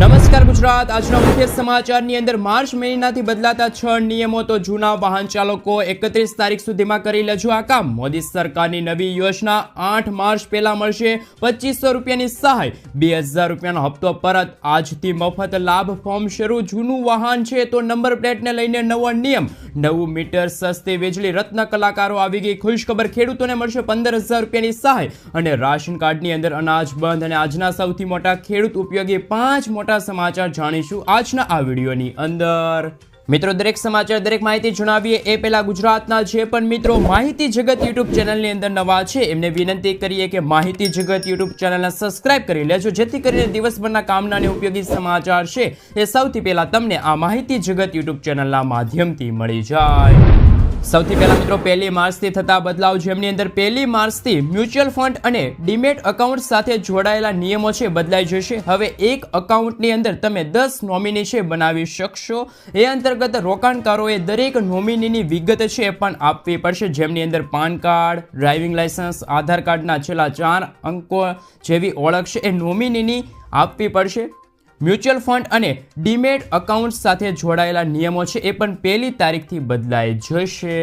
નમસ્કાર ગુજરાત. આજના મુખ્ય સમાચારની અંદર માર્ચ મહિનાથી બદલાતા છ નિયમો તો જૂના વાહન ચાલકો એકત્રીસ તારીખ સુધીમાં કરી લેજો આ કામ. મોદી સરકારની નવી યોજના આઠ માર્ચ પહેલા મળશે. પચીસો રૂપિયાની સહાય, બે હજાર રૂપિયાનો હપ્તો પરત. આજથી મફત લાભ ફોર્મ શરૂ. જૂનું વાહન છે તો નંબર પ્લેટને લઈને નવો નિયમ. નવું મીટર સસ્તી વીજળી રત્ન કલાકારો આવી ગઈ. ખુશખબર ખેડૂતોને મળશે પંદર હજાર રૂપિયાની સહાય. અને રાશન કાર્ડની અંદર અનાજ બંધ. અને આજના સૌથી મોટા ખેડૂત ઉપયોગી પાંચ મોટા સમાચાર જાણીશું આજના આ વિડીયોની અંદર. મિત્રો, દરેક સમાચાર, દરેક માહિતી જણાવીએ એ પહેલા ગુજરાતના જે પણ મિત્રો, માહિતી જગત યુટ્યુબ ચેનલની અંદર નવા છે. એમને વિનંતી કરીએ કે માહિતી જગત યુટ્યુબ ચેનલને સબસ્ક્રાઇબ કરી લેજો, જેથી કરીને દિવસભરના કામના ઉપયોગી સમાચાર છે એ સૌથી પહેલા તમને આ માહિતી જગત યુટ્યુબ ચેનલના માધ્યમથી મળી જાય. સૌથી પહેલા મિત્રો, પહેલી માર્ચથી થતા બદલાવ જેમની અંદર પહેલી માર્ચથી મ્યુચ્યુઅલ ફંડ અને ડીમેટ અકાઉન્ટ સાથે જોડાયેલા નિયમો છે, બદલાઈ જશે. હવે એક અકાઉન્ટની અંદર તમે દસ નોમિની છે, બનાવી શકશો. એ અંતર્ગત રોકાણકારોએ દરેક નોમિનીની વિગત છે, એ પણ આપવી પડશે. જેમની અંદર PAN card, driving licence Aadhaar કાર્ડના છેલ્લા ચાર અંકો જેવી ઓળખ છે, એ નોમિનીની આપવી પડશે. મ્યુચ્યુઅલ ફંડ અને ડીમેટ અકાઉન્ટ સાથે જોડાયેલા નિયમો છે, એ પણ પહેલી તારીખથી બદલાઈ જશે.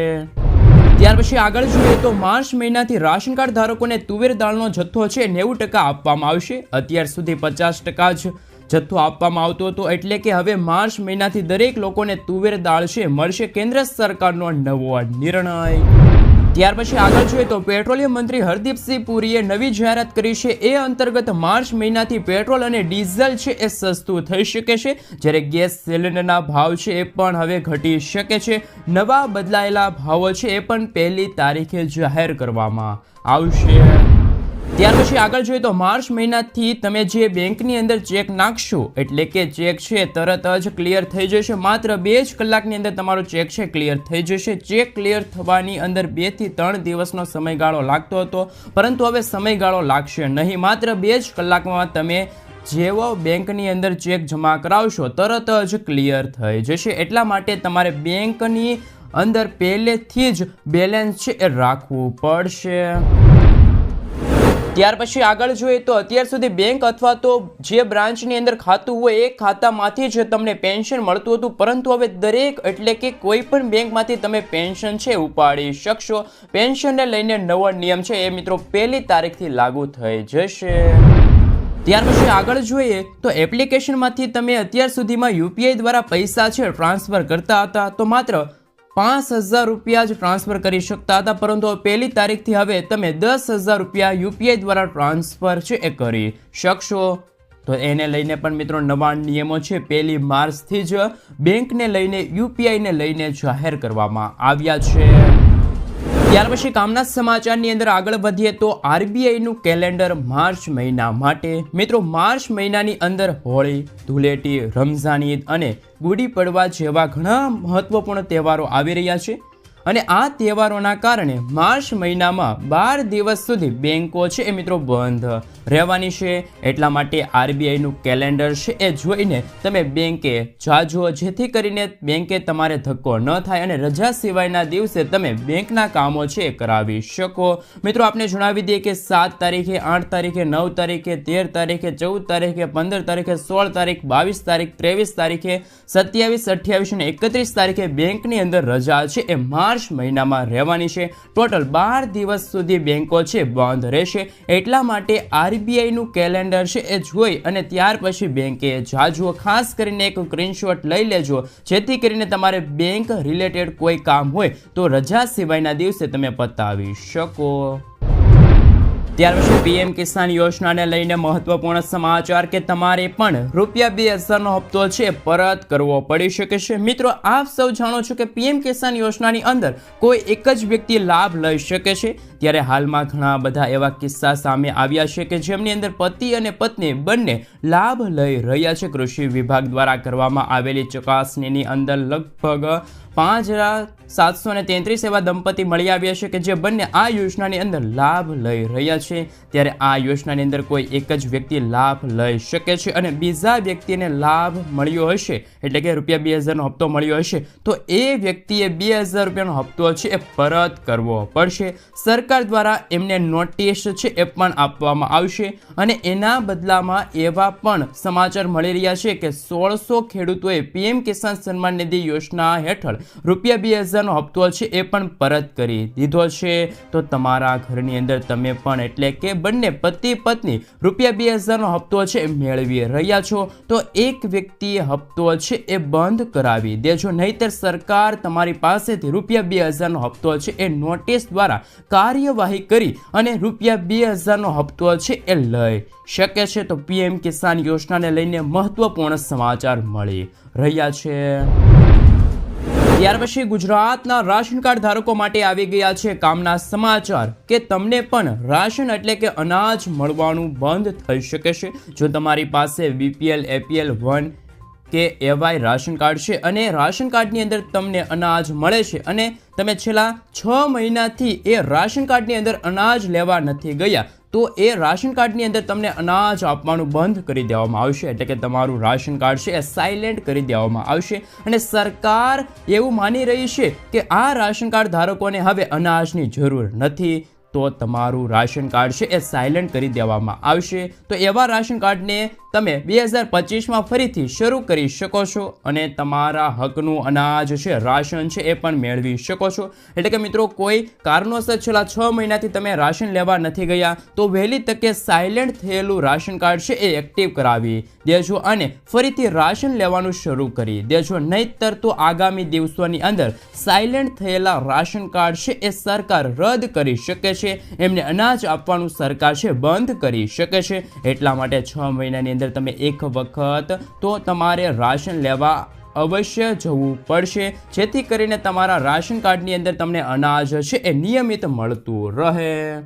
ત્યાર પછી આગળ જોઈએ તો માર્ચ મહિનાથી રાશન કાર્ડ ધારકોને તુવેર દાળનો જથ્થો છે, નેવું ટકા આપવામાં આવશે. અત્યાર સુધી પચાસ ટકા જ જથ્થો આપવામાં આવતો હતો, એટલે કે હવે માર્ચ મહિનાથી દરેક લોકોને તુવેર દાળ છે, મળશે કેન્દ્ર સરકારનો નવો નિર્ણય. ત્યાર પછી આગળ જોઈએ તો પેટ્રોલિયમ મંત્રી હરદીપસિંહ પુરીએ નવી જાહેરાત કરી છે. એ અંતર્ગત માર્ચ મહિનાથી પેટ્રોલ અને ડીઝલ છે એ સસ્તું થઈ શકે છે. જ્યારે ગેસ સિલિન્ડરના ભાવ છે એ પણ હવે ઘટી શકે છે. નવા બદલાયેલા ભાવો છે એ પણ પહેલી તારીખે જાહેર કરવામાં આવશે. ત્યાર પછી આગળ જોઈએ તો માર્ચ મહિનાથી તમે જે બેંકની અંદર ચેક નાખશો, એટલે કે ચેક છે તરત જ ક્લિયર થઈ જશે. માત્ર બે જ કલાકની અંદર તમારો ચેક છે ક્લિયર થઈ જશે. ચેક ક્લિયર થવાની અંદર બેથી ત્રણ દિવસનો સમયગાળો લાગતો હતો, પરંતુ હવે સમયગાળો લાગશે નહીં. માત્ર બે જ કલાકમાં તમે જેવો બેંકની અંદર ચેક જમા કરાવશો, તરત જ ક્લિયર થઈ જશે. એટલા માટે તમારે બેંકની અંદર પહેલેથી જ બેલેન્સ છે એ રાખવું પડશે. ત્યાર પછી આગળ જોઈએ તો અત્યાર સુધી બેંક અથવા તો જે બ્રાન્ચની અંદર ખાતું હોય, એ ખાતામાંથી જ તમને પેન્શન મળતું હતું. પરંતુ હવે દરેક, એટલે કે કોઈ પણ બેંકમાંથી તમે પેન્શન છે, ઉપાડી શકશો. પેન્શનને લઈને નવો નિયમ છે, એ મિત્રો પહેલી તારીખથી લાગુ થઈ જશે. ત્યાર પછી આગળ જોઈએ તો એપ્લિકેશનમાંથી તમે અત્યાર સુધીમાં યુપીઆઈ દ્વારા પૈસા છે ટ્રાન્સફર કરતા હતા. તો માત્ર પાંચ હજાર રૂપિયા જ ટ્રાન્સફર કરી શકતા હતા, પરંતુ પહેલી તારીખથી હવે તમે દસ હજાર રૂપિયા યુપીઆઈ દ્વારા ટ્રાન્સફર છે એ કરી શકશો. તો એને લઈને પણ મિત્રો નવા નિયમો છે. પહેલી માર્ચથી જ બેંકને લઈને, યુપીઆઈને લઈને જાહેર કરવામાં આવ્યા છે. ત્યાર પછી કામના સમાચારની અંદર આગળ વધીએ તો આરબીઆઈનું કેલેન્ડર માર્ચ મહિના માટે. મિત્રો, માર્ચ મહિનાની અંદર હોળી, ધૂળેટી, રમઝાન ઈદ અને ગુડી પડવા જેવા ઘણા મહત્વપૂર્ણ તહેવારો આવી રહ્યા છે. અને આ તહેવારોના કારણે માર્ચ મહિનામાં બાર દિવસ સુધી બેન્કો છે એ મિત્રો બંધ. રહેવાની છે, એટલા માટે આરબીઆઈનું કેલેન્ડર છે એ જોઈને તમે બેંકે જાજો, જેથી કરીને બેંકે તમારે ધક્કો ન થાય અને રજા સિવાયના દિવસે તમે બેંકના કામો છે એ કરાવી શકો. મિત્રો, આપને જણાવી દઈએ કે સાત તારીખે, આઠ તારીખે, નવ તારીખે, તેર તારીખે, ચૌદ તારીખે, પંદર તારીખે, સોળ તારીખ, બાવીસ તારીખ, ત્રેવીસ તારીખે, સત્યાવીસ, અઠ્યાવીસ અને એકત્રીસ તારીખે બેંકની અંદર રજા છે એ માર્ચ મહિનામાં રહેવાની છે. ટોટલ બાર દિવસ સુધી બેંકો છે, બંધ રહેશે. એટલા માટે આરબીઆઈનું કેલેન્ડર છે એ જોઈ અને ત્યાર પછી બેન્કે જાજો ખાસ કરીને એક સ્ક્રીનશોટ લઈ લેજો, જેથી કરીને તમારે બેંક રિલેટેડ કોઈ કામ હોય તો રજા સિવાયના દિવસે તમે પતાવી શકો. ત્યાર પછી પીએમ કિસાન યોજનાને લઈને મહત્વપૂર્ણ સમાચાર કે તમારે પણ રૂપિયા બે હજારનો હપ્તો છે, પરત કરવો પડી શકે છે. મિત્રો, આપ સૌ જાણો છો કે પીએમ કિસાન યોજનાની અંદર કોઈ એક જ વ્યક્તિ લાભ લઈ શકે છે. ત્યારે હાલમાં ઘણા બધા એવા કિસ્સા સામે આવ્યા છે કે જેમની અંદર પતિ અને પત્ની બંને લાભ લઈ રહ્યા છે. કૃષિ વિભાગ દ્વારા કરવામાં આવેલી ચકાસણીની અંદર લગભગ પાંચ હજાર સાતસો ને તેત્રીસ એવા દંપતી મળી આવ્યા છે કે જે બંને આ યોજનાની અંદર લાભ લઈ રહ્યા છે. ત્યારે આ યોજનાની અંદર કોઈ એક જ વ્યક્તિ લાભ લઈ શકે છે અને બીજા વ્યક્તિને લાભ મળ્યો હશે, એટલે કે રૂપિયા બે હજારનો હપ્તો મળ્યો હશે, તો એ વ્યક્તિએ બે હજાર રૂપિયાનો હપ્તો છે એ પરત કરવો પડશે. સરકાર સરકાર દ્વારા એમને નોટિસ છે એ પણ આપવામાં આવશે અને એના બદલામાં એવા પણ સમાચાર મળી રહ્યા છે કે સોળસો ખેડૂતોએ પીએમ કિસાન સન્માન નિધિ યોજના હેઠળ રૂપિયા બે હજારનો હપ્તો છે એ પણ પરત કરી દીધો છે. તો તમારા ઘરની અંદર તમે પણ એટલે કે બંને પતિ પત્ની રૂપિયા બે હજારનો હપ્તો છે એ મેળવી રહ્યા છો. તો એક વ્યક્તિએ હપ્તો છે એ બંધ કરાવી દેજો. નહીતર સરકાર તમારી પાસેથી રૂપિયા બે હજારનો હપ્તો છે એ નોટિસ દ્વારા કાર્યવાહી કરી અને રૂપિયા બે હજારનો હપ્તો છે એ લઈ શકે છે. તો પીએમ કિસાન યોજનાને લઈને મહત્વપૂર્ણ સમાચાર મળી રહ્યા છે. ત્યાર પછી ગુજરાતના રાશન કાર્ડ ધારકો માટે આવી ગયા છે કામના સમાચાર કે તમને પણ રાશન એટલે કે અનાજ મળવાનું બંધ થઈ શકે છે. જો તમારી પાસે બીપીએલ એપીએલ વન કે એવાય રાશન કાર્ડ છે અને રાશન કાર્ડની અંદર તમને અનાજ મળે છે અને તમે છેલ્લા છ મહિનાથી એ રાશન કાર્ડની અંદર અનાજ લેવા નથી ગયા, તો એ રાશન કાર્ડની અંદર તમને અનાજ આપવાનું બંધ કરી દેવામાં આવશે. એટલે કે તમારું રાશન કાર્ડ છે એ સાયલેન્ટ કરી દેવામાં આવશે અને સરકાર એવું માની રહી છે કે આ રાશન કાર્ડ ધારકોને હવે અનાજની જરૂર નથી. તો તમારું રાશન કાર્ડ છે એ સાયલન્ટ કરી દેવામાં આવશે. તો એવા રાશન કાર્ડને તમે બે હજાર પચીસમાં ફરીથી શરૂ કરી શકો છો અને તમારા હકનું અનાજ છે, રાશન છે એ પણ મેળવી શકો છો. એટલે કે મિત્રો, કોઈ કારણોસર છેલ્લા છ મહિનાથી તમે રાશન લેવા નથી ગયા, તો વહેલી તકે સાયલન્ટ થયેલું રાશન કાર્ડ છે એ એક્ટિવ કરાવી દેજો અને ફરીથી રાશન લેવાનું શરૂ કરી દેજો. નહીતર તો આગામી દિવસોની અંદર સાયલન્ટ થયેલા રાશન કાર્ડ છે એ સરકાર રદ કરી શકે છે એમને અનાજ આપવાનું સરકાર છે બંધ કરી શકે છે. એટલા માટે છ મહિનાની અંદર તમે એક વખત તો તમારે રાશન લેવા અવશ્ય જવું પડશે. જેથી કરીને તમારા રાશન કાર્ડની અંદર તમને અનાજ છે એ નિયમિત મળતું રહે.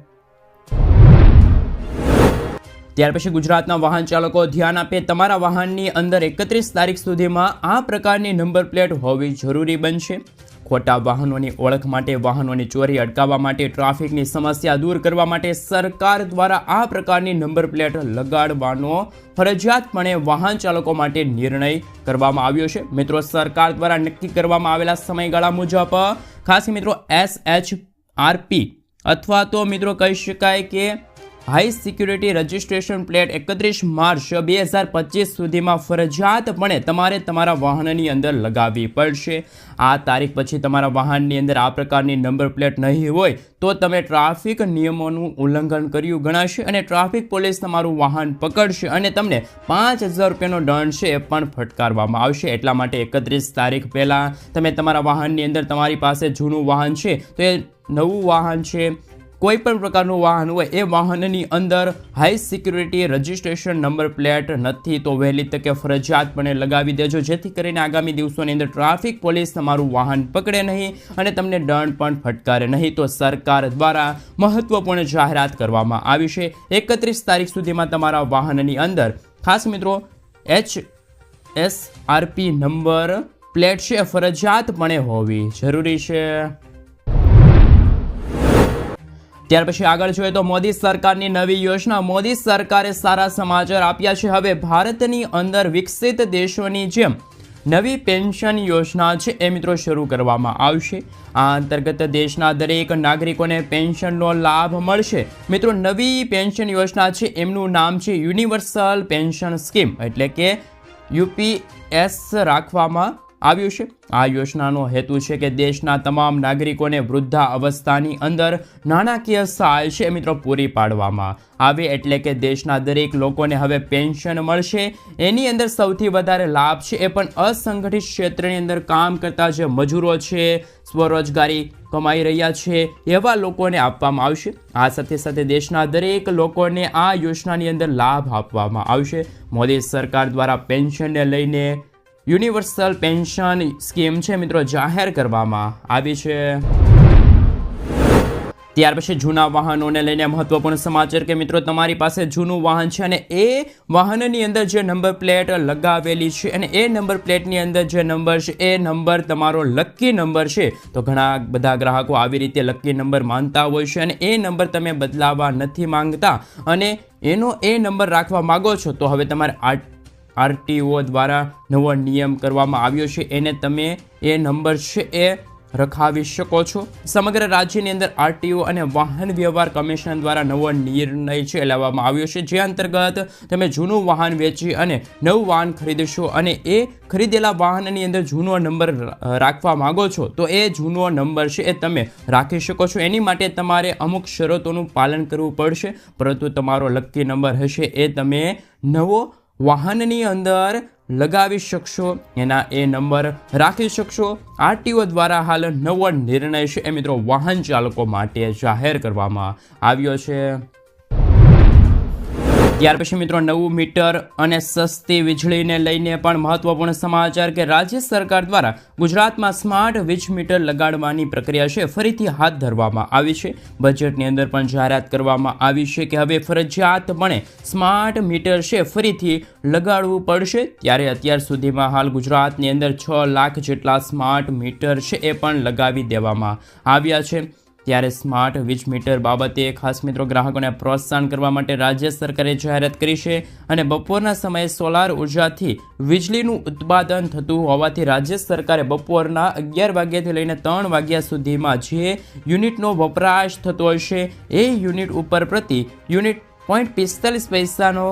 ત્યાર પછી ગુજરાતના વાહન ચાલકો ધ્યાન આપે. તમારા વાહનની અંદર એકત્રીસ તારીખ સુધીમાં આ પ્રકારની નંબર પ્લેટ હોવી જરૂરી બનશે. ખોટા વાહનોની ઓળખ માટે, વાહનોની ચોરી અટકાવવા માટે, ટ્રાફિકની સમસ્યા દૂર કરવા માટે સરકાર દ્વારા આ પ્રકારની નંબર પ્લેટ લગાડવાનો ફરજિયાતપણે વાહન ચાલકો માટે નિર્ણય કરવામાં આવ્યો છે. મિત્રો, સરકાર દ્વારા નક્કી કરવામાં આવેલા સમયગાળા મુજબ, ખાસ મિત્રો એસ એચ આરપી અથવા તો મિત્રો કહી શકાય કે હાઈ સિક્યુરિટી રજિસ્ટ્રેશન પ્લેટ એકત્રીસ માર્ચ બે હજાર પચીસ સુધીમાં ફરજિયાતપણે તમારે તમારા વાહનની અંદર લગાવવી પડશે. આ તારીખ પછી તમારા વાહનની અંદર આ પ્રકારની નંબર પ્લેટ નહીં હોય તો તમે ટ્રાફિક નિયમોનું ઉલ્લંઘન કર્યું ગણાશે અને ટ્રાફિક પોલીસ તમારું વાહન પકડશે અને તમને પાંચ હજાર રૂપિયાનો દંડ છે એ પણ ફટકારવામાં આવશે. એટલા માટે એકત્રીસ તારીખ પહેલાં તમે તમારા વાહનની અંદર તમારી પાસે જૂનું વાહન છે તો એ નવું વાહન છે કોઈ પણ પ્રકારનું વાહન હોય, એ વાહનની અંદર high security registration number plate નથી, તો વહેલી તકે ફરજિયાતપણે લગાવી દેજો. જેથી કરીને આગામી દિવસોની અંદર ટ્રાફિક પોલીસ તમારું વાહન પકડે નહીં અને તમને દંડ પણ ફટકારે નહીં. તો સરકાર દ્વારા મહત્વપૂર્ણ જાહેરાત કરવામાં આવી છે. એકત્રીસ તારીખ સુધીમાં તમારા વાહનની અંદર, ખાસ મિત્રો H S RP number plate છે ફરજિયાતપણે હોવી જરૂરી છે. ત્યાર પછી આગળ જોઈએ તો મોદી સરકારની નવી યોજના. મોદી સરકારે સારા સમાચાર આપ્યા છે. હવે ભારતની અંદર વિકસિત દેશોની જેમ નવી પેન્શન યોજના છે એ મિત્રો શરૂ કરવામાં આવશે. આ અંતર્ગત દેશના દરેક નાગરિકોને પેન્શનનો લાભ મળશે. મિત્રો, નવી પેન્શન યોજના છે એમનું નામ છે યુનિવર્સલ પેન્શન સ્કીમ. એટલે કે યુપીએસ રાખવામાં આવ્યું છે. આ યોજનાનો હેતુ છે કે દેશના તમામ નાગરિકોને વૃદ્ધા અવસ્થાની અંદર નાણાકીય સહાય છે મિત્રો પૂરી પાડવામાં આવે એટલે કે દેશના દરેક લોકોને હવે પેન્શન મળશે. એની અંદર સૌથી વધારે લાભ છે એ પણ અસંગઠિત ક્ષેત્રની અંદર કામ કરતા જે મજૂરો છે, સ્વરોજગારી કમાઈ રહ્યા છે એવા લોકોને આપવામાં આવશે. આ સાથે સાથે દેશના દરેક લોકોને આ યોજનાની અંદર લાભ આપવામાં આવશે. મોદી સરકાર દ્વારા પેન્શનને લઈને યુનિવર્સલ પેન્શન સ્કીમ છે મિત્રો જાહેર કરવામાં આવી છે. ત્યાર પછી જૂના વાહનોને લઈને મહત્વપૂર્ણ સમાચાર કે મિત્રો તમારી પાસે જૂનું વાહન છે અને એ વાહનની અંદર જે નંબર પ્લેટ લગાવેલી છે અને એ નંબર પ્લેટની અંદર જે નંબર છે, એ નંબર તમારો લકી નંબર છે. તો ઘણા બધા ગ્રાહકો આવી રીતે લકી નંબર માનતા હોય છે અને એ નંબર તમે બદલાવવા નથી માંગતા અને એનો એ નંબર રાખવા માગો છો, તો હવે તમારે આ આરટીઓ દ્વારા નવો નિયમ કરવામાં આવ્યો છે. એને તમે એ નંબર છે એ રખાવી શકો છો. સમગ્ર રાજ્યની અંદર આરટીઓ અને વાહન વ્યવહાર કમિશન દ્વારા નવો નિર્ણય છે લેવામાં આવ્યો છે. જે અંતર્ગત તમે જૂનું વાહન વેચી અને નવું વાહન ખરીદશો અને એ ખરીદેલા વાહનની અંદર જૂનો નંબર રાખવા માંગો છો, તો એ જૂનો નંબર છે એ તમે રાખી શકો છો. એની માટે તમારે અમુક શરતોનું પાલન કરવું પડશે, પરંતુ તમારો લકી નંબર હશે એ તમે નવો વાહનની અંદર લગાવી શકશો, એના એ નંબર રાખી શકશો. આરટીઓ દ્વારા હાલ નવો નિર્ણય છે. એ મિત્રો, વાહન ચાલકો માટે જાહેર કરવામાં આવ્યો છે. ત્યાર પછી મિત્રો નવું મીટર અને સસ્તી વીજળીને લઈને પણ મહત્વપૂર્ણ સમાચાર કે રાજ્ય સરકાર દ્વારા ગુજરાતમાં સ્માર્ટ વીજ મીટર લગાડવાની પ્રક્રિયા છે, ફરીથી હાથ ધરવામાં આવી છે. બજેટની અંદર પણ જાહેરાત કરવામાં આવી છે કે હવે ફરજિયાતપણે સ્માર્ટ મીટર છે, ફરીથી લગાડવું પડશે. ત્યારે અત્યાર સુધીમાં હાલ ગુજરાતની અંદર છ લાખ જેટલા સ્માર્ટ મીટર છે એ પણ લગાવી દેવામાં આવ્યા છે. ત્યારે સ્માર્ટ વીજ મીટર બાબતે ખાસ મિત્રો ગ્રાહકોને પ્રોત્સાહન કરવા માટે રાજ્ય સરકારે જાહેરાત કરી છે અને બપોરના સમયે સોલાર ઉર્જાથી વીજળીનું ઉત્પાદન થતું હોવાથી રાજ્ય સરકારે બપોરના અગિયાર વાગ્યાથી લઈને ત્રણ વાગ્યા સુધીમાં જે યુનિટનો વપરાશ થતો હશે, એ યુનિટ ઉપર પ્રતિ યુનિટ પોઈન્ટ પિસ્તાલીસ પૈસાનો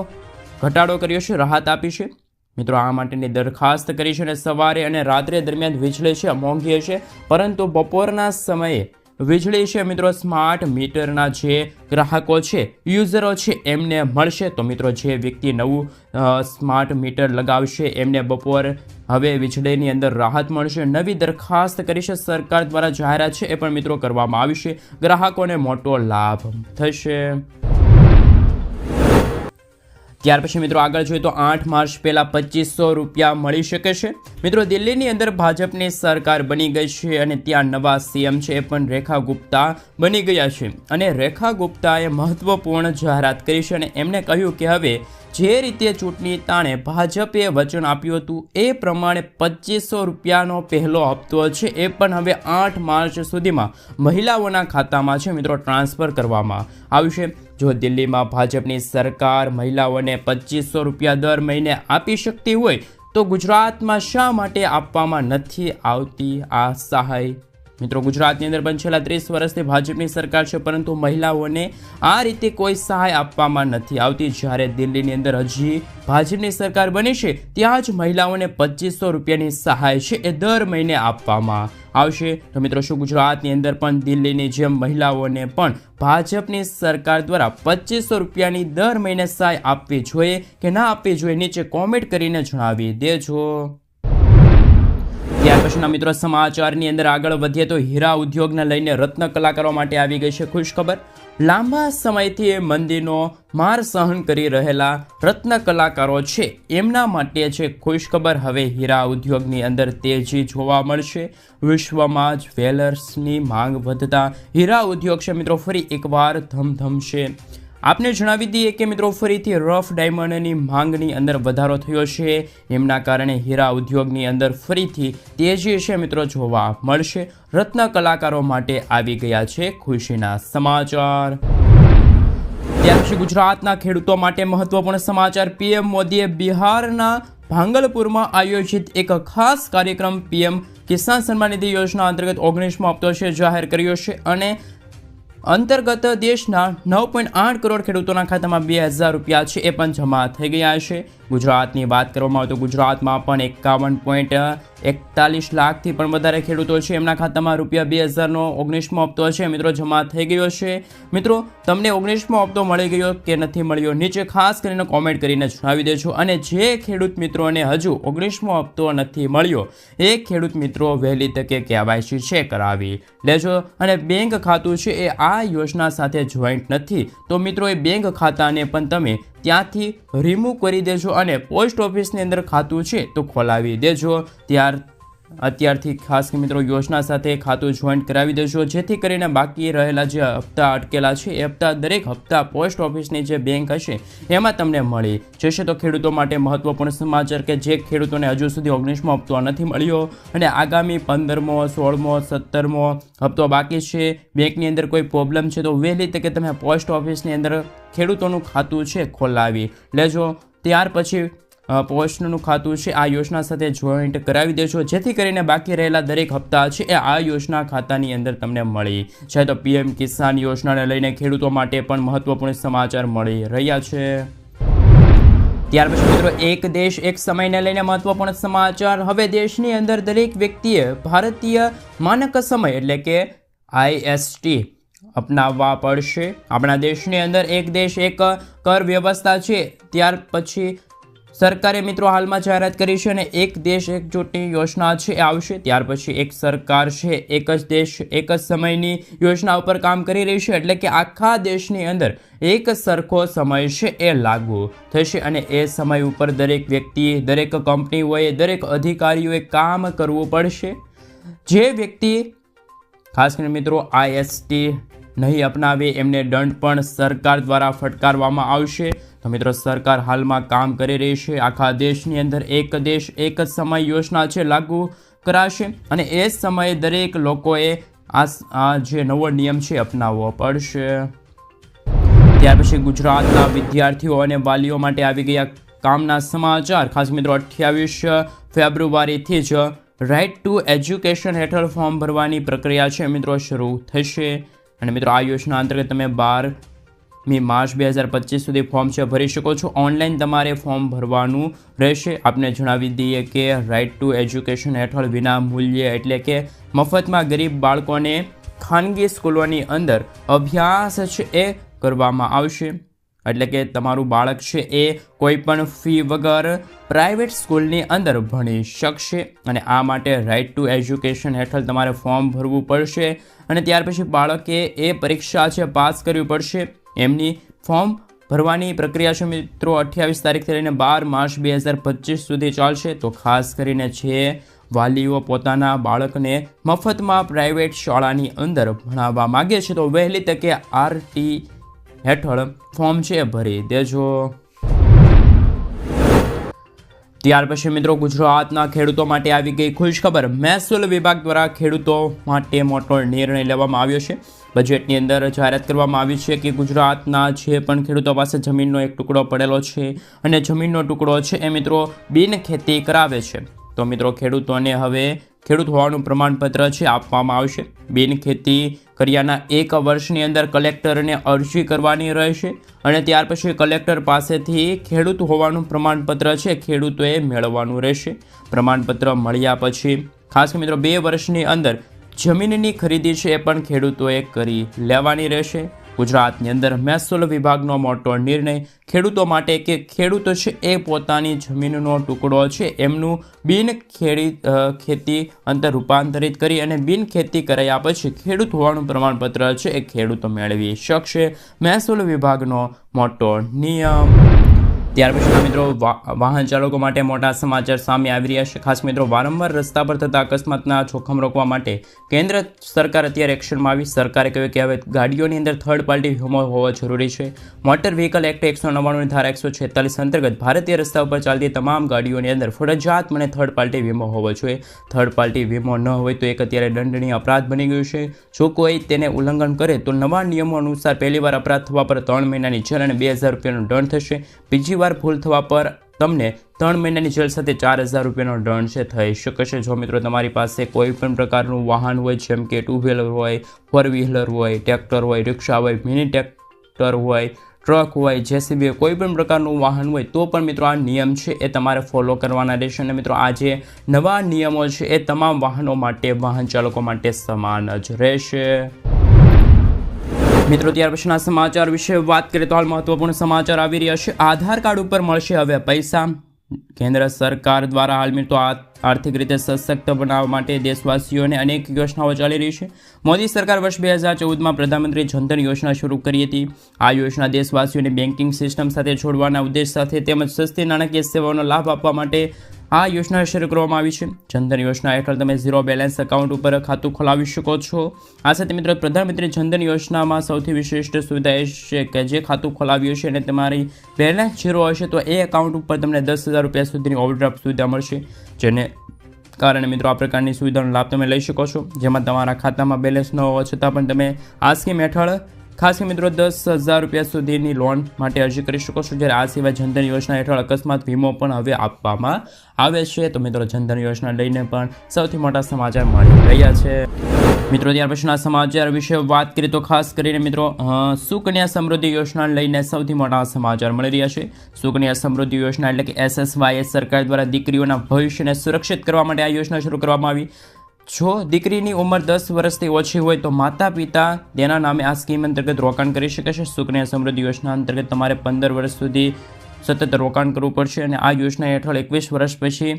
ઘટાડો કર્યો છે, રાહત આપી છે. મિત્રો, આ માટેની દરખાસ્ત કરી છે અને સવારે અને રાત્રે દરમિયાન વીજળી છે, મોંઘી હશે. પરંતુ બપોરના સમયે વીજળી છે મિત્રો સ્માર્ટ મીટરના જે ગ્રાહકો છે યુઝરો છે, એમને મળશે. તો મિત્રો, જે વ્યક્તિ નવું સ્માર્ટ મીટર લગાવશે, એમને બપોર હવે વીજળીની અંદર રાહત મળશે. નવી દરખાસ્ત કરી છે સરકાર દ્વારા જાહેરાત છે, એ પણ મિત્રો કરવામાં આવી ગ્રાહકોને મોટો લાભ થશે. ત્યાર પછી મિત્રો આગળ જોઈએ તો આઠ માર્ચ પહેલાં પચીસો રૂપિયા મળી શકે છે. મિત્રો દિલ્હીની અંદર ભાજપની સરકાર બની ગઈ છે અને ત્યાં નવા સીએમ છે એ પણ રેખા ગુપ્તા બની ગયા છે. અને રેખા ગુપ્તાએ મહત્વપૂર્ણ જાહેરાત કરી છે અને એમણે કહ્યું કે હવે જે રીતે ચૂંટણી તાણે ભાજપે વચન આપ્યું હતું, એ પ્રમાણે પચીસો રૂપિયાનો પહેલો હપ્તો છે, એ પણ હવે આઠ માર્ચ સુધીમાં મહિલાઓના ખાતામાં છે મિત્રો, ટ્રાન્સફર કરવામાં આવશે જો દિલ્હીમાં ભાજપની સરકાર મહિલાઓને પચીસો રૂપિયા દર મહિને આપી શકતી હોય, તો ગુજરાતમાં શા માટે આપવામાં નથી આવતી આ સહાય? મિત્રો, ગુજરાતની અંદર પણ છેલ્લા ત્રીસ વર્ષથી ભાજપની સરકાર છે, પરંતુ મહિલાઓને આ રીતે કોઈ સહાય આપવામાં નથી આવતી. જ્યારે દિલ્હીની અંદર હજી ભાજપની સરકાર બની છે, ત્યાં જ મહિલાઓને પચીસો રૂપિયાની સહાય છે, એ દર મહિને આપવામાં આવશે. તો મિત્રો, શું ગુજરાતની અંદર પણ દિલ્હીની જેમ મહિલાઓને પણ ભાજપની સરકાર દ્વારા પચીસો રૂપિયાની દર મહિને સહાય આપવી જોઈએ કે ના આપવી જોઈએ, નીચે કોમેન્ટ કરીને જણાવી દેજો. ત્યાર પછીના મિત્રો સમાચારની અંદર આગળ વધીએ તો હીરા ઉદ્યોગને લઈને રત્ન કલાકારો માટે આવી ગઈ છે ખુશખબર. લાંબા સમયથી એ મંદીનો માર સહન કરી રહેલા રત્ન કલાકારો છે. એમના માટે છે ખુશખબર. હવે હીરા ઉદ્યોગની અંદર તેજી જોવા મળશે. વિશ્વમાં જ્વેલર્સની માંગ વધતા હીરા ઉદ્યોગ છે મિત્રો ફરી એકવાર ધમધમશે. આપને જણાવી દઈએ કે મિત્રો, ફરીથી રફ ડાયમંડની માંગની અંદર વધારો થયો છે. એમના કારણે હીરા ઉદ્યોગની અંદર ફરીથી તેજી છે મિત્રો, જોવા મળશે. રત્ન કલાકારો માટે આવી ગયા છે ખુશીના સમાચાર. ત્યાર પછી ગુજરાતના ખેડૂતો માટે મહત્વપૂર્ણ સમાચાર. પીએમ મોદીએ બિહારના ભાંગલપુરમાં આયોજિત એક ખાસ કાર્યક્રમ પીએમ કિસાન સન્માન નિધિ યોજના અંતર્ગત ઓગણીસમો હપ્તો છે જાહેર કર્યો છે અને અંતર્ગત દેશના નવ પોઈન્ટ આઠ કરોડ ખેડૂતોના ખાતામાં બે હજાર રૂપિયા છે, એ પણ જમા થઈ ગયા છે. ગુજરાતની વાત કરવામાં આવે તો ગુજરાતમાં પણ એકાવન પોઈન્ટ એકતાલીસ લાખથી પણ વધારે ખેડૂતો છે. એમના ખાતામાં રૂપિયા બે હજારનો ઓગણીસમો હપ્તો છે, મિત્રો, જમા થઈ ગયો છે. મિત્રો, તમને ઓગણીસમો હપ્તો મળી ગયો કે નથી મળ્યો નીચે ખાસ કરીને કોમેન્ટ કરીને જણાવી દેજો. અને જે ખેડૂત મિત્રોને હજુ ઓગણીસમો હપ્તો નથી મળ્યો, એ ખેડૂત મિત્રો વહેલી તકે કેવાયસી છે કરાવી લેજો અને બેંક ખાતું છે એ આ યોજના સાથે જોઈન્ટ નથી. તો મિત્રો, એ બેંક ખાતાને પણ તમે ત્યાંથી રિમૂવ કરી દેજો અને પોસ્ટ ઓફિસની અંદર ખાતું છે તો ખોલાવી દેજો. ત્યાર અત્યારથી ખાસ મિત્રો યોજના સાથે ખાતું જોઈન્ટ કરાવી દેજો, જેથી કરીને બાકી રહેલા જે હપ્તા અટકેલા છે, એ હપ્તા દરેક હપ્તા પોસ્ટ ઓફિસની જે બેંક હશે, એમાં તમને મળી જશે. તો ખેડૂતો માટે મહત્વપૂર્ણ સમાચાર કે જે ખેડૂતોને હજુ સુધી ઓગણીસમો હપ્તો નથી મળ્યો અને આગામી પંદરમો, સોળમો, સત્તરમો હપ્તો બાકી છે, બેંકની અંદર કોઈ પ્રોબ્લેમ છે, તો વહેલી તકે તમે પોસ્ટ ઓફિસની અંદર ખેડૂતોનું ખાતું છે, ખોલાવી લેજો. ત્યાર પછી પોસ્ટનું ખાતું છે. આ યોજના સાથે જોઈન્ટ કરાવી દેશો જેથી કરીને બાકી રહેલા દરેક હપ્તા છે એ આ યોજના ખાતાની અંદર તમને મળી. છે તો પીએમ કિસાન યોજનાને લઈને ખેડૂતો માટે પણ મહત્વપૂર્ણ સમાચાર મળી રહ્યા છે. ત્યાર પછી મિત્રો, એક દેશ એક સમયને લઈને મહત્વપૂર્ણ સમાચાર. હવે દેશની અંદર દરેક વ્યક્તિએ ભારતીય માનક સમય એટલે કે આઈએસટી અપનાવવા પડશે. આપણા દેશની અંદર એક દેશ એક કર વ્યવસ્થા છે. ત્યાર પછી સરકારે મિત્રો હાલમાં જાહેરાત કરી છે અને એક દેશ એક ચૂંટણી યોજના છે એ આવશે. ત્યાર પછી એક સરકાર છે, એક જ દેશ, એક જ સમયની યોજના ઉપર કામ કરી રહી છે. એટલે કે આખા દેશની અંદર એક સરખો સમય છે એ લાગુ થશે અને એ સમય ઉપર દરેક વ્યક્તિ, દરેક કંપનીઓએ દરેક અધિકારીઓએ કામ કરવું પડશે. જે વ્યક્તિ, ખાસ કરીને મિત્રો આઈએસટી નહીં અપનાવે, એમને દંડ પણ સરકાર દ્વારા ફટકારવામાં આવશે. તો મિત્રો, સરકાર હાલમાં કામ કરી રહી છે. આખા દેશની અંદર એક દેશ, એક જ સમય યોજના છે લાગુ કરાશે અને એ જ સમયે દરેક લોકોએ આ જે નવો નિયમ છે અપનાવવો પડશે. ત્યાર પછી ગુજરાતના વિદ્યાર્થીઓ અને વાલીઓ માટે આવી ગયા કામના સમાચાર. ખાસ મિત્રો, અઠ્યાવીસ ફેબ્રુઆરીથી જ રાઇટ ટુ એજ્યુકેશન હેઠળ ફોર્મ ભરવાની પ્રક્રિયા છે. મિત્રો, શરૂ થશે. અને મિત્રો, આ યોજના અંતર્ગત તમે બાર મી માર્ચ બે હજાર પચીસ સુધી ફોર્મ છે, ભરી શકો છો. ઓનલાઈન તમારે ફોર્મ ભરવાનું રહેશે. આપને જણાવી દઈએ કે રાઇટ ટુ એજ્યુકેશન હેઠળ વિના મૂલ્યે એટલે કે મફતમાં ગરીબ બાળકોને ખાનગી સ્કૂલોની અંદર અભ્યાસ છે એ કરવામાં આવશે. એટલે કે તમારું બાળક છે એ કોઈ પણ ફી વગર પ્રાઇવેટ સ્કૂલની અંદર ભણી શકશે અને આ માટે રાઇટ ટુ એજ્યુકેશન હેઠળ તમારે ફોર્મ ભરવું પડશે. અને ત્યાર પછી બાળકે એ પરીક્ષા છે, પાસ કરવી પડશે. એમની ફોર્મ ભરવાની પ્રક્રિયા છે મિત્રો? અઠ્યાવીસ તારીખથી લઈને બાર માર્ચ બે હજાર પચીસ સુધી ચાલશે. તો ખાસ કરીને છે, વાલીઓ પોતાના બાળકને મફતમાં પ્રાઇવેટ શાળાની અંદર ભણાવવા માગે છે. તો વહેલી તકે આરટી હેઠળ ફોર્મ છે, ભરી દેજો. ત્યાર પછી મિત્રો ગુજરાતના ખેડૂતો માટે આવી ગઈ ખુશખબર. મહેસૂલ વિભાગ દ્વારા ખેડૂતો માટે મોટો નિર્ણય લેવામાં આવ્યો છે. બજેટની અંદર જાહેરાત કરવામાં આવી છે કે ગુજરાતના જે પણ ખેડૂતો પાસે જમીનનો એક ટુકડો પડેલો છે અને જમીનનો ટુકડો છે એ મિત્રો બિન ખેતી કરાવે છે. તો મિત્રો, ખેડૂતોને હવે ખેડૂત હોવાનું પ્રમાણપત્ર છે, આપવામાં આવશે. બિનખેતી કર્યાના એક વર્ષની અંદર કલેક્ટરને અરજી કરવાની રહેશે અને ત્યાર પછી કલેક્ટર પાસેથી ખેડૂત હોવાનું પ્રમાણપત્ર છે, ખેડૂતોએ મેળવવાનું રહેશે. પ્રમાણપત્ર મળ્યા પછી, ખાસ મિત્રો, બે વર્ષની અંદર જમીનની ખરીદી છે એ પણ ખેડૂતોએ કરી લેવાની રહેશે. ગુજરાતની અંદર મહેસૂલ વિભાગનો મોટો નિર્ણય ખેડૂતો માટે કે ખેડૂતો છે એ પોતાની જમીનનો ટુકડો છે એમનું બિન ખેડી ખેતી અંતર રૂપાંતરિત કરી અને બિન ખેતી કરાયા પછી ખેડૂત હોવાનું પ્રમાણપત્ર છે એ ખેડૂતો મેળવી શકશે. મહેસૂલ વિભાગનો મોટો નિયમ ત્યાર પછીના મિત્રો વાહન ચાલકો માટે મોટા સમાચાર સામે આવી રહ્યા છે. ખાસ મિત્રો, વારંવાર રસ્તા પર થતા અકસ્માતના જોખમ રોકવા માટે કેન્દ્ર સરકાર અત્યારે એક્શનમાં આવી. સરકારે કહ્યું કે હવે ગાડીઓની અંદર થર્ડ પાર્ટી વીમો હોવો જરૂરી છે. મોટર વ્હીકલ એક્ટ એકસો નવ્વાણુંની ધારા એકસો છેતાલીસ અંતર્ગત ભારતીય રસ્તા ઉપર ચાલતી તમામ ગાડીઓની અંદર ફરજિયાત મને થર્ડ પાર્ટી વીમો હોવો જોઈએ. થર્ડ પાર્ટી વીમો ન હોય તો એક અત્યારે દંડનીય અપરાધ બની ગયું છે. જો કોઈ તેને ઉલ્લંઘન કરે તો નવા નિયમો અનુસાર પહેલીવાર અપરાધ થવા પર ત્રણ મહિનાની જેલ અને બે હજાર રૂપિયાનો દંડ થશે. બીજી વાર ભૂલ થવા પર તમને ત્રણ મહિનાની જેલ સાથે ચાર હજાર રૂપિયાનો દંડ છે થઈ શકે છે. જો મિત્રો તમારી પાસે કોઈ પણ પ્રકારનું વાહન હોય, જેમ કે ટુ વ્હીલર હોય ફોર વ્હીલર હોય ટ્રેક્ટર હોય રિક્ષા હોય મિની ટ્રેક્ટર હોય ટ્રક હોય જેસીબી હોય, કોઈ પણ પ્રકારનું વાહન હોય, તો પણ મિત્રો આ નિયમ છે એ તમારે ફોલો કરવાના રહેશે. અને મિત્રો આ જે નવા નિયમો છે એ તમામ વાહનો માટે વાહન ચાલકો માટે સમાન જ રહેશે. મિત્રો, ત્યાર પછીના સમાચાર વિશે વાત કરીએ તો હાલ મહત્વપૂર્ણ સમાચાર આવી રહ્યા છે. આધાર કાર્ડ ઉપર મળશે હવે પૈસા. કેન્દ્ર સરકાર દ્વારા હાલ મિત્રો આર્થિક રીતે સશક્ત બનાવવા માટે દેશવાસીઓને અનેક યોજનાઓ ચાલી રહી છે. મોદી સરકાર વર્ષ બે હજાર ચૌદમાં પ્રધાનમંત્રી જનધન યોજના શરૂ કરી હતી. આ યોજના દેશવાસીઓને બેન્કિંગ સિસ્ટમ સાથે જોડવાના ઉદ્દેશ સાથે તેમજ સસ્તી નાણાકીય સેવાઓનો લાભ આપવા માટે આ યોજના શરૂ કરવામાં આવી છે. જનધન યોજના હેઠળ તમે ઝીરો બેલેન્સ એકાઉન્ટ ઉપર ખાતું ખોલાવી શકો છો. આ સાથે મિત્રો પ્રધાનમંત્રી જનધન યોજનામાં સૌથી વિશિષ્ટ સુવિધા એ છે કે જે ખાતું ખોલાવ્યું છે અને તમારી બેલેન્સ ઝીરો હશે તો એ એકાઉન્ટ ઉપર તમને દસ હજાર રૂપિયા સુધીની ઓવરડ્રાફ્ટ સુવિધા મળશે. જેને કારણે મિત્રો આ પ્રકારની સુવિધાનો લાભ તમે લઈ શકો છો. જેમાં તમારા ખાતામાં બેલેન્સ ન હોવા છતાં પણ તમે આ સ્કીમ હેઠળ ખાસ કરી મિત્રો દસ હજાર રૂપિયા સુધીની લોન માટે અરજી કરી શકો છો, જ્યારે આ સિવાય જનધન યોજના હેઠળ અકસ્માત વીમો પણ હવે આપવામાં આવે છે. તો મિત્રો, જનધન યોજના લઈને પણ સૌથી મોટા સમાચાર મળી રહ્યા છે. મિત્રો, ત્યાર પછીના સમાચાર વિશે વાત કરીએ તો ખાસ કરીને મિત્રો સુકન્યા સમૃદ્ધિ યોજના લઈને સૌથી મોટા સમાચાર મળી રહ્યા છે. સુકન્યા સમૃદ્ધિ યોજના એટલે કે એસએસવાય સરકાર દ્વારા દીકરીઓના ભવિષ્યને સુરક્ષિત કરવા માટે આ યોજના શરૂ કરવામાં આવી. જો દીકરીની ઉંમર દસ વર્ષથી ઓછી હોય તો માતા પિતા તેના નામે આ સ્કીમ અંતર્ગત રોકાણ કરી શકે છે. સુકન્યા સમૃદ્ધિ યોજના અંતર્ગત તમારે પંદર વર્ષ સુધી સતત રોકાણ કરવું પડશે અને આ યોજના હેઠળ એકવીસ વર્ષ પછી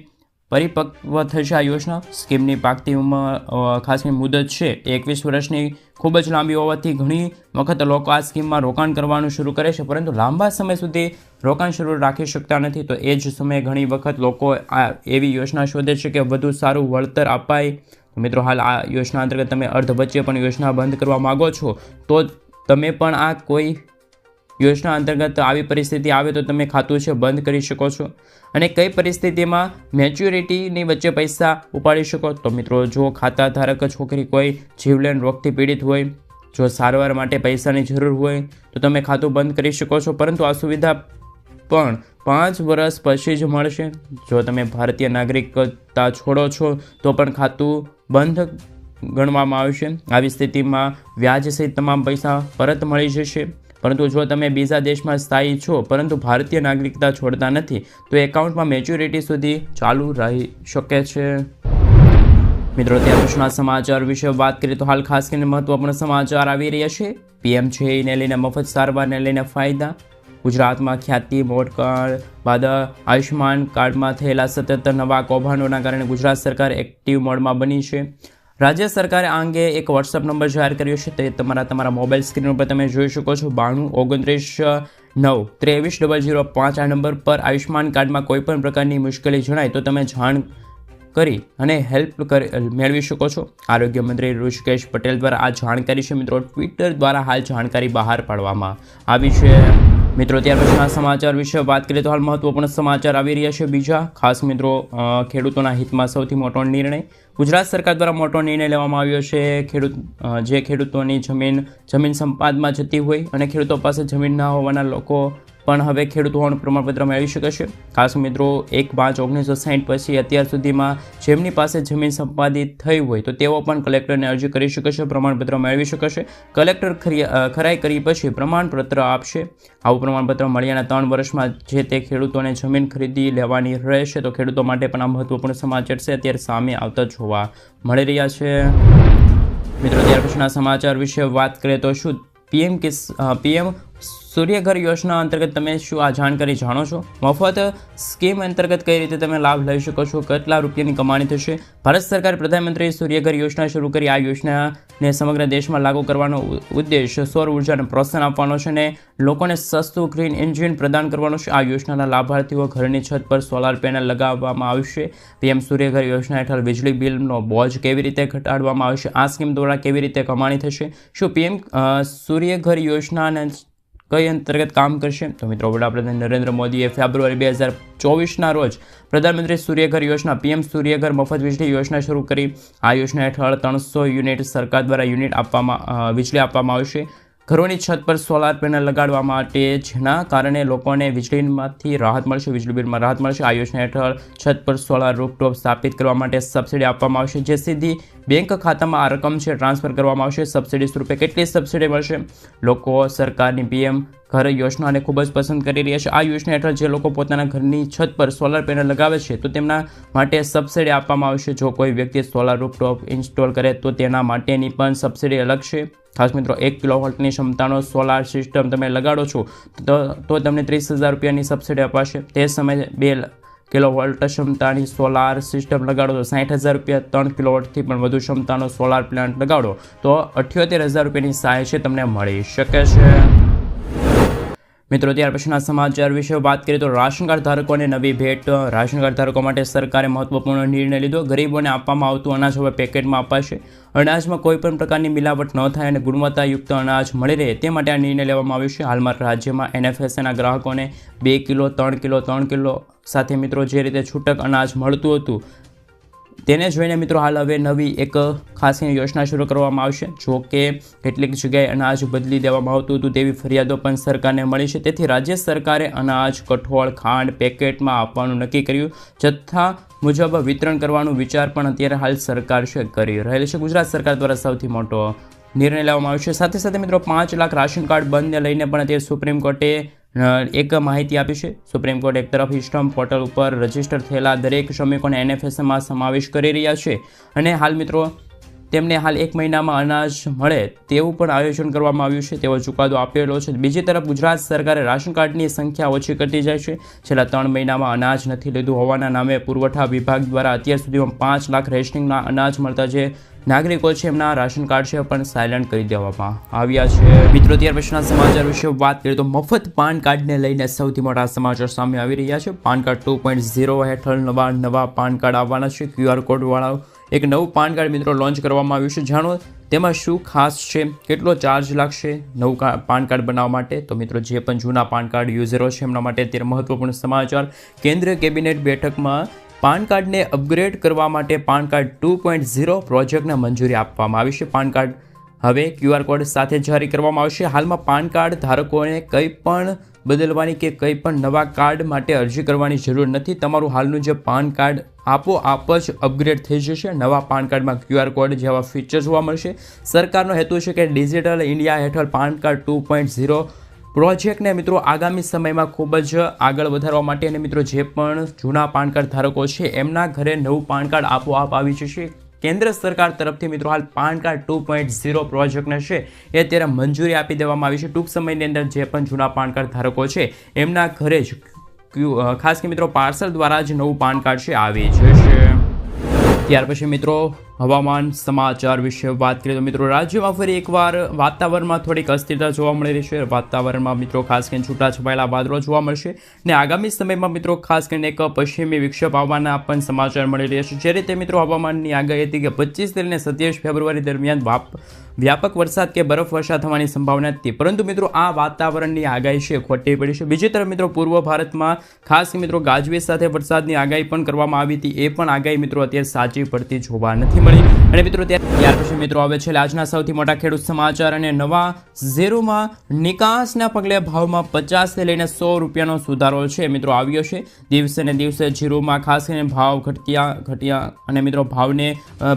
પરિપક્વ થશે આ યોજના. સ્કીમની પાકતી અ, મુદત છે. એકવીસ વર્ષની ખૂબ જ લાંબી હોવાથી ઘણી વખત લોકો આ સ્કીમમાં રોકાણ કરવાનું શરૂ કરે છે પરંતુ લાંબા સમય સુધી રોકાણ શરૂ રાખી શકતા નથી. તો એ જ સમયે ઘણી વખત લોકો આ એવી યોજના શોધે છે કે વધુ સારું વળતર અપાય. મિત્રો હાલ આ યોજના અંતર્ગત તમે અર્ધ વચ્ચે પણ યોજના બંધ કરવા માગો છો તો તમે પણ આ કોઈ યોજના અંતર્ગત આવી પરિસ્થિતિ આવે તો તમે ખાતું છે બંધ કરી શકો છો. અને કઈ પરિસ્થિતિમાં મેચ્યોરિટીની વચ્ચે પૈસા ઉપાડી શકો? તો મિત્રો, જો ખાતા ધારક છોકરી કોઈ જીવલેણ રોગથી પીડિત હોય, જો સારવાર માટે પૈસાની જરૂર હોય, તો તમે ખાતું બંધ કરી શકો છો. પરંતુ આ સુવિધા પણ પાંચ વર્ષ પછી જ મળશે. જો તમે ભારતીય નાગરિકતા છોડો છો, તો પણ ખાતું બંધ ગણવામાં આવશે. આવી સ્થિતિમાં વ્યાજ સહિત તમામ પૈસા પરત મળી જશે. પરંતુ જો તમે બીજા દેશમાં સ્થાયી છો, પરંતુ ભારતીય નાગરિકતા છોડતા નથી, તો એકાઉન્ટમાં મેચ્યોરિટી સુધી ચાલુ રહી શકે છે. મિત્રો ત્યાં પછીના સમાચાર વિશે વાત કરીએ તો હાલ ખાસ કરીને મહત્વપૂર્ણ સમાચાર આવી રહ્યા છે. પીએમ છે, એને લઈને મફત સારવારને લઈને ફાયદા. ગુજરાતમાં ખ્યાતિ મોટ કાર્ડ બાદ આયુષ્યમાન કાર્ડમાં થયેલા સતત નવા કૌભાંડોના કારણે ગુજરાત સરકાર એક્ટિવ મોડમાં બની છે. રાજ્ય સરકારે આ અંગે એક વોટ્સઅપ નંબર જાહેર કર્યો છે. તે તમારા તમારા મોબાઈલ સ્ક્રીન ઉપર તમે જોઈ શકો છો. બાણું ઓગણત્રીસ નવ ત્રેવીસ ડબલ ઝીરો પાંચ આ નંબર પર આયુષ્યમાન કાર્ડમાં કોઈ પણ પ્રકારની મુશ્કેલી જણાય તો તમે જાણ કરી અને હેલ્પ મેળવી શકો છો. આરોગ્ય મંત્રી ઋષિકેશ પટેલ દ્વારા આ જાણકારી છે. મિત્રો ટ્વિટર દ્વારા હાલ જાણકારી બહાર પાડવામાં આવી છે. મિત્રો, ત્યાર પછીના સમાચાર વિશે વાત કરીએ તો હાલ મહત્વપૂર્ણ સમાચાર આવી રહ્યા છે. બીજા, ખાસ મિત્રો ખેડૂતોના હિતમાં સૌથી મોટો નિર્ણય ગુજરાત સરકાર દ્વારા મોટો નિર્ણય લેવામાં આવ્યો છે. ખેડૂત જે ખેડૂતોની જમીન જમીન સંપાદમાં જતી હોય અને ખેડૂતો પાસે જમીન ના હોવાના લોકો પણ હવે ખેડૂત હોવાનું પ્રમાણપત્ર મેળવી શકે છે. ખાસ મિત્રો, એક પાંચ ઓગણીસો સાહીઠ પછી અત્યાર સુધીમાં જેમની પાસે જમીન સંપાદિત થઈ હોય તો તેઓ પણ કલેક્ટરને અરજી કરી શકે છે પ્રમાણપત્ર મેળવી શકે છે. કલેક્ટર ખરી- ખરાઈ કરી પછી પ્રમાણપત્ર આપશે. આવું પ્રમાણપત્ર મળ્યાના ત્રણ વર્ષમાં જે તે ખેડૂતોને જમીન ખરીદી લેવાની રહેશે તો ખેડૂતો માટે પણ આ મહત્વપૂર્ણ સમાચાર છે. અત્યારે સામે આવતા જોવા મળી રહ્યા છે. મિત્રો, ત્યાર પછીના સમાચાર વિશે વાત કરીએ તો શું પીએમ કિસ પીએમ સૂર્યઘર યોજના અંતર્ગત તમે શું આ જાણકારી જાણો છો? મફત સ્કીમ અંતર્ગત કઈ રીતે તમે લાભ લઈ શકો છો? કેટલા રૂપિયાની કમાણી થશે? ભારત સરકાર પ્રધાનમંત્રી સૂર્યઘર યોજના શરૂ કરી. આ યોજનાને સમગ્ર દેશમાં લાગુ કરવાનો ઉદ્દેશ સૌર ઉર્જાને પ્રોત્સાહન આપવાનો છે અને લોકોને સસ્તું ગ્રીન એન્જિન પ્રદાન કરવાનો છે. આ યોજનાના લાભાર્થીઓ ઘરની છત પર સોલાર પેનલ લગાવવામાં આવશે. પીએમ સૂર્યઘર યોજના હેઠળ વીજળી બિલનો બોજ કેવી રીતે ઘટાડવામાં આવશે? આ સ્કીમ દ્વારા કેવી રીતે કમાણી થશે? શું પીએમ સૂર્યઘર યોજનાને કઈ અંતર્ગત કામ કરશે? તો મિત્રો, વડાપ્રધાન નરેન્દ્ર મોદીએ ફેબ્રુઆરી બે હજાર ચોવીસના રોજ પ્રધાનમંત્રી સૂર્યઘર યોજના, પીએમ સૂર્યઘર મફત વીજળી યોજના શરૂ કરી. આ યોજના હેઠળ ત્રણસો યુનિટ સરકાર દ્વારા યુનિટ આપવામાં વીજળી આપવામાં આવશે. ઘરોની છત પર સોલાર પેનલ લગાડવા માટે જેના કારણે લોકોને વીજળીમાંથી રાહત મળશે, વીજળી બિલમાં રાહત મળશે. આ યોજના હેઠળ છત પર સોલાર રૂફટોપ સ્થાપિત કરવા માટે સબસિડી આપવામાં આવશે. જે સીધી બેંક ખાતામાં આ રકમ છે ટ્રાન્સફર કરવામાં આવશે. સબસિડી સ્વરૂપે કેટલી સબસિડી મળશે? લોકો સરકારની પીએમ ઘર યોજનાને ખૂબ જ પસંદ કરી રહ્યા છે. આ યોજના હેઠળ જે લોકો પોતાના ઘરની છત પર સોલાર પેનલ લગાવે છે, તો તેમના માટે સબસિડી આપવામાં આવશે. જો કોઈ વ્યક્તિ સોલાર રૂપટોપ ઇન્સ્ટોલ કરે, તો તેના માટેની પણ સબસિડી અલગ છે. ખાસ મિત્રો, એક કિલો વોલ્ટની ક્ષમતાનો સોલાર સિસ્ટમ તમે લગાડો છો, તો તો તમને ત્રીસ હજાર રૂપિયાની સબસિડી અપાશે. તે સમયે બે કિલો વોલ્ટ ક્ષમતાની સોલાર સિસ્ટમ લગાડો, તો સાઠ હજાર રૂપિયા ત્રણ કિલો વોલ્ટથી પણ વધુ ક્ષમતાનો સોલાર પ્લાન્ટ લગાડો, તો અઠ્યોતેર હજાર રૂપિયાની સહાય છે, તમને મળી શકે છે. મિત્રો, ત્યાર પછીના સમાચાર વિશે વાત કરીએ તો રાશન કાર્ડ ધારકોને નવી ભેટ. રાશન કાર્ડ ધારકો માટે સરકારે મહત્વપૂર્ણ નિર્ણય લીધો. ગરીબોને આપવામાં આવતું અનાજ હવે પેકેટમાં અપાશે. અનાજમાં કોઈ પણ પ્રકારની મિલાવટ ન થાય અને ગુણવત્તાયુક્ત અનાજ મળી રહે તે માટે આ નિર્ણય લેવામાં આવ્યો છે. હાલમાં રાજ્યમાં એનએફએસએના ગ્રાહકોને બે કિલો, ત્રણ કિલો ત્રણ કિલો સાથે મિત્રો, જે રીતે છૂટક અનાજ મળતું હતું તેને જોઈને મિત્રો હાલ હવે નવી એક ખાસી યોજના શરૂ કરવામાં આવશે. જો કે કેટલીક જગ્યાએ અનાજ બદલી દેવામાં આવતું હતું તેવી ફરિયાદો પણ સરકારને મળી છે. તેથી રાજ્ય સરકારે અનાજ, કઠોળ, ખાંડ પેકેટમાં આપવાનું નક્કી કર્યું. જથ્થા મુજબ વિતરણ કરવાનું વિચાર પણ અત્યારે હાલ સરકાર છે કરી રહેલ છે. ગુજરાત સરકાર દ્વારા સૌથી મોટો નિર્ણય લેવામાં આવ્યો છે. સાથે સાથે મિત્રો પાંચ લાખ રાશન કાર્ડ બંધને લઈને પણ અત્યારે સુપ્રીમ કોર્ટે એક માહિતી આપી છે. સુપ્રીમ કોર્ટ એક તરફ ઇસ્ટમ પોર્ટલ ઉપર રજિસ્ટર થયેલા દરેક શ્રમિકોને એનએફએસમાં સમાવેશ કરી રહ્યા છે. અને હાલ મિત્રો તેમને હાલ એક મહિનામાં અનાજ મળે તેવું પણ આયોજન કરવામાં આવ્યું છે. તેવો ચુકાદો આપેલો છે. બીજી તરફ ગુજરાત સરકારે રાશન કાર્ડની સંખ્યા ઓછી કરતી જાય છે. છેલ્લા ત્રણ મહિનામાં અનાજ નથી લીધું હોવાના નામે પુરવઠા વિભાગ દ્વારા અત્યાર સુધીમાં પાંચ લાખ રેશનિંગના અનાજ મળતા જે નાગરિકો છે, એમના રાશન કાર્ડ છે, પણ સાયલન્ટ કરી દેવામાં આવ્યા છે. મિત્રો, ત્યાર પછીના સમાચાર વિશે વાત કરીએ તો મફત પાન કાર્ડને લઈને સૌથી મોટા સમાચાર સામે આવી રહ્યા છે. PAN card two point zero હેઠળ નવા નવા પાન કાર્ડ આવવાના છે. ક્યુઆર કોડવાળા એક નવું પાન કાર્ડ મિત્રો લોન્ચ કરવામાં આવ્યું છે. જાણો, તેમાં શું ખાસ છે? કેટલો ચાર્જ લાગશે નવું પાન કાર્ડ બનાવવા માટે? તો મિત્રો, જે પણ જૂના પાન કાર્ડ યુઝરો છે, એમના માટે અત્યારે મહત્વપૂર્ણ સમાચાર. કેન્દ્રીય કેબિનેટ બેઠકમાં પાન કાર્ડને અપગ્રેડ કરવા માટે PAN card two point zero પ્રોજેક્ટને મંજૂરી આપવામાં આવી છે. પાન કાર્ડ હવે ક્યુઆર કોડ સાથે જારી કરવામાં આવશે. હાલમાં પાન કાર્ડ ધારકોને કંઈ પણ બદલવાની કે કંઈ પણ નવા કાર્ડ માટે અરજી કરવાની જરૂર નથી. તમારું હાલનું જે પાન કાર્ડ આપોઆપ જ અપગ્રેડ થઈ જશે. નવા પાન કાર્ડમાં ક્યુઆર કોડ જેવા ફીચર જોવા મળશે. સરકારનો હેતુ છે કે ડિજિટલ ઇન્ડિયા હેઠળ PAN card two point zero પ્રોજેક્ટને મિત્રો આગામી સમયમાં ખૂબ જ આગળ વધારવા માટે અને મિત્રો જે પણ જૂના પાન કાર્ડ ધારકો છે, એમના ઘરે નવું પાન કાર્ડ આપોઆપ આવી જશે. કેન્દ્ર સરકાર તરફથી મિત્રો હાલ PAN card two point zero પ્રોજેક્ટને છે એ અત્યારે મંજૂરી આપી દેવામાં આવી છે. ટૂંક સમયની અંદર જે પણ જૂના પાન કાર્ડ ધારકો છે, એમના ઘરે જ ખાસ કે મિત્રો પાર્સલ દ્વારા જ નવું પાન કાર્ડ છે, આવી જશે. ત્યાર પછી મિત્રો હવામાન સમાચાર વિશે વાત કરીએ તો મિત્રો, રાજ્યમાં ફરી એકવાર વાતાવરણમાં થોડીક અસ્થિરતા જોવા મળી રહી છે. વાતાવરણમાં મિત્રો, ખાસ કરીને છૂટાછવાયેલા વાદળો જોવા મળશે ને આગામી સમયમાં મિત્રો, ખાસ કરીને એક પશ્ચિમી વિક્ષેપ આવવાના પણ સમાચાર મળી રહ્યા છે. જે રીતે મિત્રો, હવામાનની આગાહી હતી કે પચીસથી લઈને સત્યાવીસ ફેબ્રુઆરી દરમિયાન વાપ, વ્યાપક વરસાદ કે બરફવર્ષા થવાની સંભાવના હતી. પરંતુ મિત્રો, આ વાતાવરણની આગાહી છે, ખોટી પડી છે. બીજી તરફ મિત્રો, પૂર્વ ભારતમાં ખાસ મિત્રો, ગાજવીજ સાથે વરસાદની આગાહી પણ કરવામાં આવી હતી. એ પણ આગાહી મિત્રો, અત્યારે સાચી પડતી જોવા નથી મળી અને મિત્રો, ત્યાર પછી મિત્રો આવે છે આજના સૌથી મોટા ખેડૂત સમાચાર અને નવા ઝેરોમાં નિકાસના પગલે ભાવમાં પચાસથી લઈને સો રૂપિયાનો સુધારો છે. મિત્રો, આવ્યો છે. દિવસે ને દિવસે જીરુમાં ખાસ કરીને ભાવ ઘટ્યા ઘટ્યા અને મિત્રો, ભાવને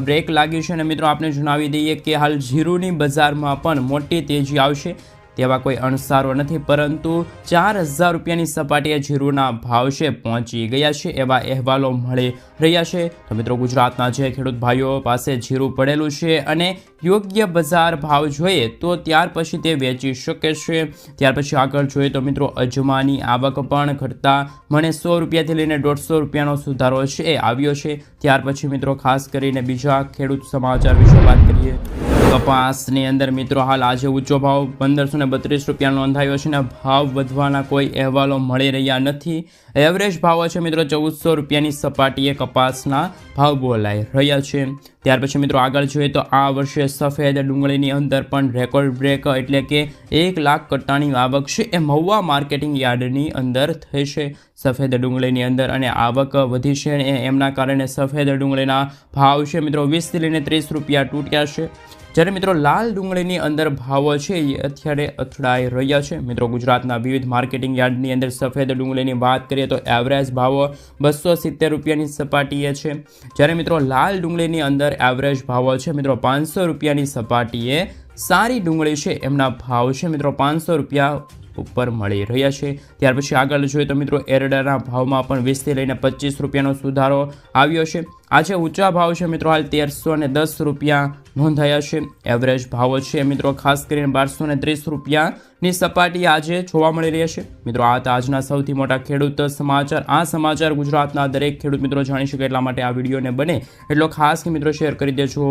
બ્રેક લાગ્યું છે. અને મિત્રો આપણે જણાવી દઈએ કે હાલ જીરુની બજારમાં પણ મોટી તેજી આવશે. તેવા કોઈ અણસારો નથી, પરંતુ ચાર હજાર રૂપિયાની સપાટીએ જીરુના ભાવ છે પહોંચી ગયા છે, એવા અહેવાલો મળી રહ્યા છે. તો મિત્રો, ગુજરાતના જે ખેડૂત ભાઈઓ પાસે જીરું પડેલું છે અને યોગ્ય બજાર ભાવ જોઈએ, તો ત્યાર પછી તે વેચી શકે છે. ત્યાર પછી આગળ જોઈએ તો મિત્રો, અજમાની આવક પણ ઘટતા મને સો રૂપિયાથી લઈને દોઢસો રૂપિયાનો સુધારો છે, આવ્યો છે. ત્યાર પછી મિત્રો, ખાસ કરીને બીજા ખેડૂત સમાચાર વિશે વાત કરીએ. કપાસની અંદર મિત્રો હાલ આજે ઊંચો ભાવ પંદરસો ને બત્રીસ રૂપિયા નોંધાયો છે અને ભાવ વધવાના કોઈ અહેવાલો મળી રહ્યા નથી. એવરેજ ભાવ છે મિત્રો ચૌદસો રૂપિયાની સપાટીએ કપાસના ભાવ બોલાઈ રહ્યા છે. ત્યાર પછી મિત્રો આગળ જોઈએ તો આ વર્ષે સફેદ ડુંગળીની અંદર પણ રેકોર્ડ બ્રેક એટલે કે એક લાખ કટ્ટાની આવક છે એ મહુવા માર્કેટિંગ યાર્ડની અંદર છે. સફેદ ડુંગળીની અંદર અને આવક વધી છે અને એમના કારણે સફેદ ડુંગળીના ભાવ છે મિત્રો વીસથી લઈને ત્રીસ રૂપિયા તૂટ્યા છે. જ્યારે મિત્રો લાલ ડુંગળીની અંદર ભાવો છે, એ અત્યારે અથડાઈ રહ્યા છે. મિત્રો ગુજરાતના વિવિધ માર્કેટિંગ યાર્ડની અંદર સફેદ ડુંગળીની વાત કરીએ તો એવરેજ ભાવો બસો સિત્તેર રૂપિયાની સપાટીએ છે. જ્યારે મિત્રો લાલ ડુંગળીની અંદર એવરેજ ભાવો છે, મિત્રો પાંચસો રૂપિયાની સપાટીએ સારી ડુંગળી છે, એમના ભાવ છે, મિત્રો પાંચસો રૂપિયા ઉપર મળી રહ્યા છે. ત્યાર પછી આગળ જોઈએ તો મિત્રો એરડાના ભાવમાં પણ વીસથી લઈને પચીસ રૂપિયાનો સુધારો આવ્યો છે. આજે ઊંચા ભાવ છે મિત્રો, હાલ તેરસો ને દસ રૂપિયા નોંધાયા છે. એવરેજ ભાવો છે મિત્રો, ખાસ કરીને બારસો ને ત્રીસ રૂપિયાની સપાટી આજે જોવા મળી રહ્યા છે. મિત્રો, આ આજના સૌથી મોટા ખેડૂત સમાચાર. આ સમાચાર ગુજરાતના દરેક ખેડૂત મિત્રો જાણી શકે એટલા માટે આ વિડીયોને બને. એટલો ખાસ કે મિત્રો શેર કરી દેજો.